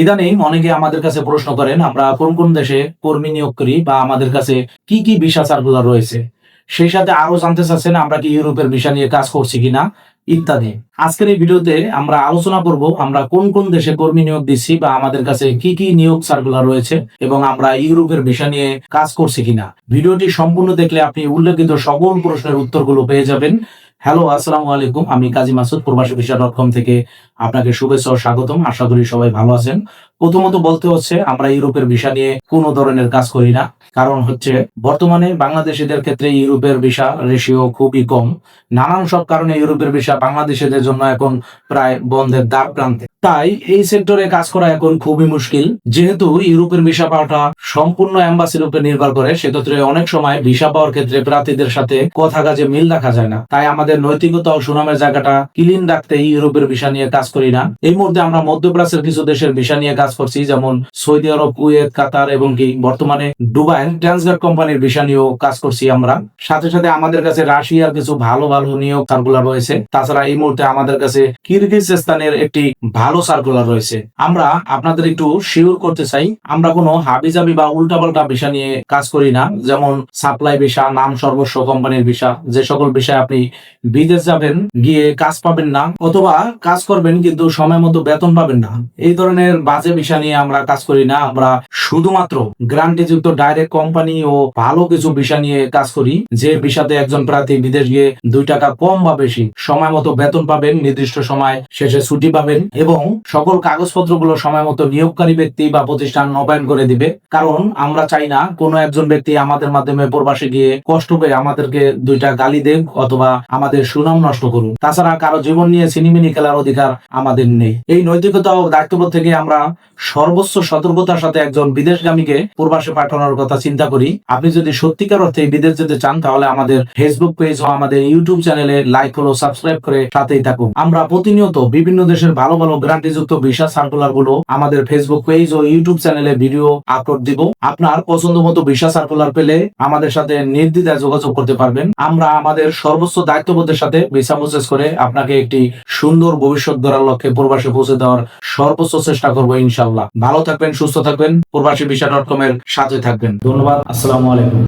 ইদানিং অনেকে আমাদের কাছে প্রশ্ন করেন, আমরা কোন কোন দেশে কর্মী নিয়োগ করি বা আমাদের কাছে কি কি ভিসা সার্কুলার রয়েছে? সেই সাথে আরও জানতে চাচ্ছেন, আমরা কি ইউরোপের ভিসা নিয়ে কাজ করছি কিনা, ইত্যাদি। আজকের এই ভিডিওতে আমরা আলোচনা করব, আমরা কোন কোন দেশে কর্মী নিয়োগ দিচ্ছি বা আমাদের কাছে কি কি নিয়োগ সার্কুলার রয়েছে এবং আমরা ইউরোপের ভিসা নিয়ে কাজ করছি কিনা। ভিডিওটি সম্পূর্ণ দেখলে আপনি উল্লেখিত সকল প্রশ্নের উত্তরগুলো পেয়ে যাবেন। হ্যালো, আসসালামু আলাইকুম। আমি কাজী মাসুদ প্রবাসী ভিসা ডট কম থেকে আপনাকে শুভেচ্ছা ও স্বাগতম। আশা করি সবাই ভালো আছেন। প্রথমত বলতে হচ্ছে, আমরা ইউরোপের ভিসা নিয়ে কোনো ধরনের কাজ করি না। কারণ হচ্ছে, বর্তমানে বাংলাদেশিদের ক্ষেত্রে ইউরোপের ভিসা রেশিও খুবই কম। নানান সব কারণে ইউরোপের ভিসা বাংলাদেশিদের জন্য এখন প্রায় বন্ধের দ্বার প্রান্তে। তাই এই সেক্টরে কাজ করা এখন খুবই মুশকিল। যেহেতু ইউরোপের ভিসা পাওয়াটা সম্পূর্ণ অ্যাম্বাসির উপরে নির্ভর করে, সেক্ষেত্রে অনেক সময় ভিসা পাওয়ার ক্ষেত্রে প্রার্থীদের সাথে কথা কাজে মিল রাখা যায় না। তাই আমাদের নৈতিকতা ও সুনামের জায়গাটা ক্লিন রাখতে ইউরোপের ভিসা নিয়ে কাজ করি না। এই মুহূর্তে আমরা মধ্যপ্রাচ্যের কিছু দেশের ভিসা নিয়ে কাজ করছি, যেমন সৌদি আরব, কুয়েত, কাতার এবং কি বর্তমানে দুবাই। ট্রান্সগার্ড কোম্পানির ভিসা নিয়েও কাজ করছি আমরা। সাথে সাথে আমাদের কাছে রাশিয়ার কিছু ভালো ভালো নিয়োগ সার্কুলার রয়েছে। তাছাড়া এই মুহূর্তে আমাদের কাছে কিরগিজস্তানের একটি ভালো সার্কুলার রয়েছে। আমরা আপনাদের একটু শিওর করতে চাই, আমরা কোনো হাবিজাবি বা উল্টাপাল্টা ভিসা নিয়ে কাজ করি না, যেমন সাপ্লাই ভিসা, নাম সর্বস্ব কোম্পানির ভিসা, যে সকল বিষয়ে আপনি বিদেশ যাবেন, গিয়ে কাজ পাবেন না, অথবা কাজ করবেন কিন্তু সময় মতো বেতন পাবেন না। এই ধরনের বাজে ভিসা নিয়ে আমরা কাজ করি না, আমরা শুধুমাত্র গ্রান্টি যুক্ত ডাইরেক্ট কোম্পানি ও ভালো কিছু ভিসা নিয়ে কাজ করি, যে ভিসাতে একজন প্রার্থী বিদেশ গিয়ে দুই টাকা কম বা বেশি সময় মতো বেতন পাবেন, নির্দিষ্ট সময় শেষে ছুটি পাবেন, এবং সকল কাগজপত্রগুলো সময় মতো নিয়োগকারী ব্যক্তি বা প্রতিষ্ঠান নবায়ন করে দিবে। কারণ আমরা চাই না কোনো একজন ব্যক্তি আমাদের মাধ্যমে প্রবাসে গিয়ে কষ্ট পেয়ে আমাদেরকে দুইটা গালি দেখ অথবা আমাদের সুনাম নষ্ট করুন তাছাড়া কারও জীবন নিয়ে সিনেমিনি খেলার অধিকার আমাদের নেই। এই নৈতিকতা ও দায়িত্ববোধ থেকে আমরা সর্বোচ্চ সতর্কতার সাথে একজন বিদেশগামীকে প্রবাসে পাঠানোর কথা চিন্তা করি। আপনি যদি সত্যিকার অর্থে বিদেশ যেতে চান, তাহলে আমাদের ফেসবুক পেজ ও আমাদের ইউটিউব চ্যানেলে লাইক ফলো সাবস্ক্রাইব করে সাথেই থাকুন। আমরা প্রতিনিয়ত বিভিন্ন দেশের ভালো ভালো গ্যারান্টিযুক্ত ভিসা সার্কুলারগুলো আমাদের ফেসবুক পেজ ও ইউটিউব চ্যানেলে ভিডিও আপলোড দিব। আপনার পছন্দ মতো ভিসা সার্কুলার পেলে আমাদের সাথে নির্দ্বিধায় যোগাযোগ করতে পারবেন। আমরা আমাদের সর্বোচ্চ দায়িত্ববোধের সাথে ভিসা প্রসেস করে আপনাকে একটি সুন্দর ভবিষ্যৎ গড়ার লক্ষ্যে প্রবাসে পৌঁছে দেওয়ার সর্বোচ্চ চেষ্টা করব ইনশাল্লাহ ভালো থাকবেন, সুস্থ থাকবেন। প্রবাসী ভিসা ডট কম এর সাথে থাকবেন। ধন্যবাদ, আসসালামু আলাইকুম।